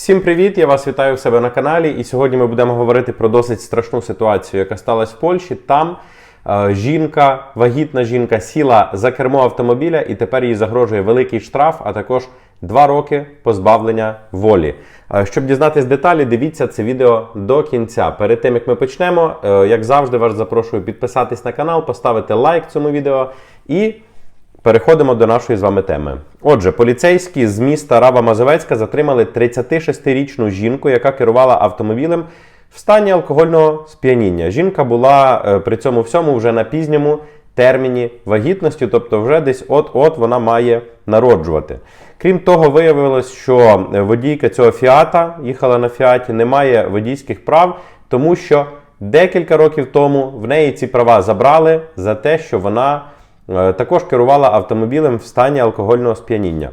Всім привіт! Я вас вітаю в себе на каналі. І сьогодні ми будемо говорити про досить страшну ситуацію, яка сталася в Польщі. Там е, жінка, вагітна жінка, сіла за кермо автомобіля, і тепер їй загрожує великий штраф, а також два роки позбавлення волі. Е, щоб дізнатись деталі, дивіться це відео до кінця. Перед тим як ми почнемо, е, як завжди, вас запрошую підписатись на канал, поставити лайк цьому відео і. Переходимо до нашої з вами теми. Отже, поліцейські з міста Раба Мазовецька затримали 36-річну жінку, яка керувала автомобілем в стані алкогольного сп'яніння. Жінка була е, при цьому всьому вже на пізньому терміні вагітності, тобто вже десь от-от вона має народжувати. Крім того, виявилось, що водійка цього фіата їхала на фіаті, не має водійських прав, тому що декілька років тому в неї ці права забрали за те, що вона. Е, Також керувала автомобілем в стані алкогольного сп'яніння.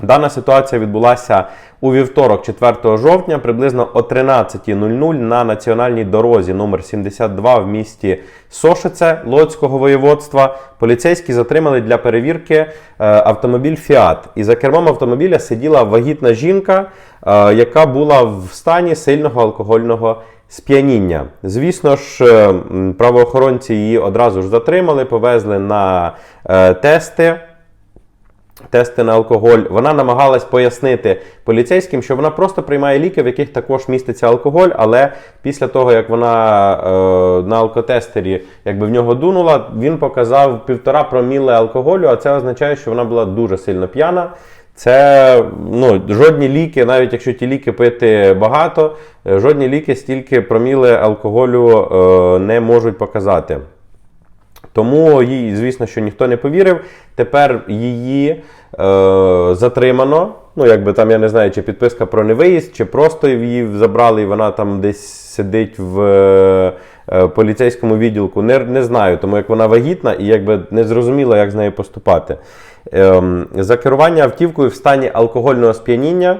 Дана ситуація відбулася у вівторок, 4 жовтня, приблизно о 13.00 на національній дорозі номер 72 в місті Сошице Лоцького воєводства. Поліцейські затримали для перевірки е, автомобіль Фіат. І за кермом автомобіля сиділа вагітна жінка, е, яка була в стані сильного алкогольного сп'яніння. Звісно ж, е, правоохоронці її одразу ж затримали, повезли на тести. Тести на алкоголь. Вона намагалась пояснити поліцейським, що вона просто приймає ліки, в яких також міститься алкоголь, але після того, як вона е, на алкотестері якби в нього дунула, він показав півтора проміле алкоголю, а це означає, що вона була дуже сильно п'яна. Це ну, жодні ліки, навіть якщо ті ліки пити багато, е, жодні ліки стільки проміли алкоголю е, не можуть показати. Тому їй, звісно, що ніхто не повірив. Тепер її е, затримано. Ну, якби там я не знаю, чи підписка про невиїзд, чи просто її забрали, і вона там десь сидить в е, е, поліцейському відділку. Не, не знаю, тому як вона вагітна і якби не зрозуміло, як з нею поступати. Ем, за керування автівкою в стані алкогольного сп'яніння.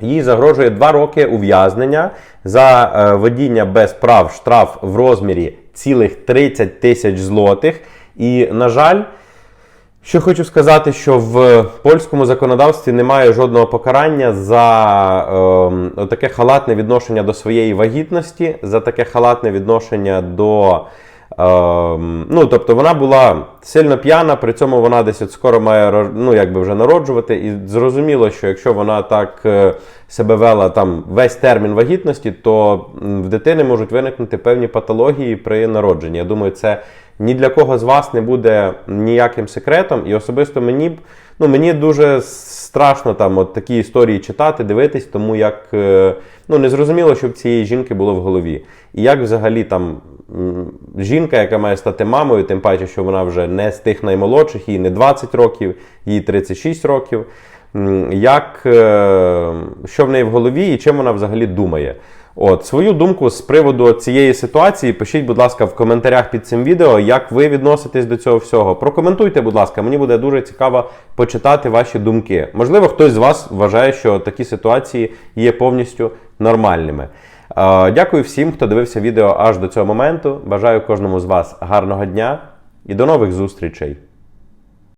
Їй загрожує 2 роки ув'язнення за е, водіння без прав штраф в розмірі цілих 30 тисяч злотих. І, на жаль, що хочу сказати, що в польському законодавстві немає жодного покарання за е, таке халатне відношення до своєї вагітності, за таке халатне відношення до. Ем, ну, тобто вона була сильно п'яна, при цьому вона десь от скоро має ну, якби вже народжувати. І зрозуміло, що якщо вона так е, себе вела там весь термін вагітності, то в дитини можуть виникнути певні патології при народженні. Я думаю, це ні для кого з вас не буде ніяким секретом. І особисто мені ну, мені дуже страшно там от такі історії читати, дивитись, тому як е, ну, не зрозуміло, що в цієї жінки було в голові. І як взагалі там жінка, яка має стати мамою, тим паче, що вона вже не з тих наймолодших, їй не 20 років, їй 36 років. Як, е, що в неї в голові і чим вона взагалі думає? От, свою думку з приводу цієї ситуації пишіть, будь ласка, в коментарях під цим відео, як ви відноситесь до цього всього. Прокоментуйте, будь ласка, мені буде дуже цікаво почитати ваші думки. Можливо, хтось з вас вважає, що такі ситуації є повністю нормальними. Е, Дякую всім, хто дивився відео аж до цього моменту. Бажаю кожному з вас гарного дня і до нових зустрічей!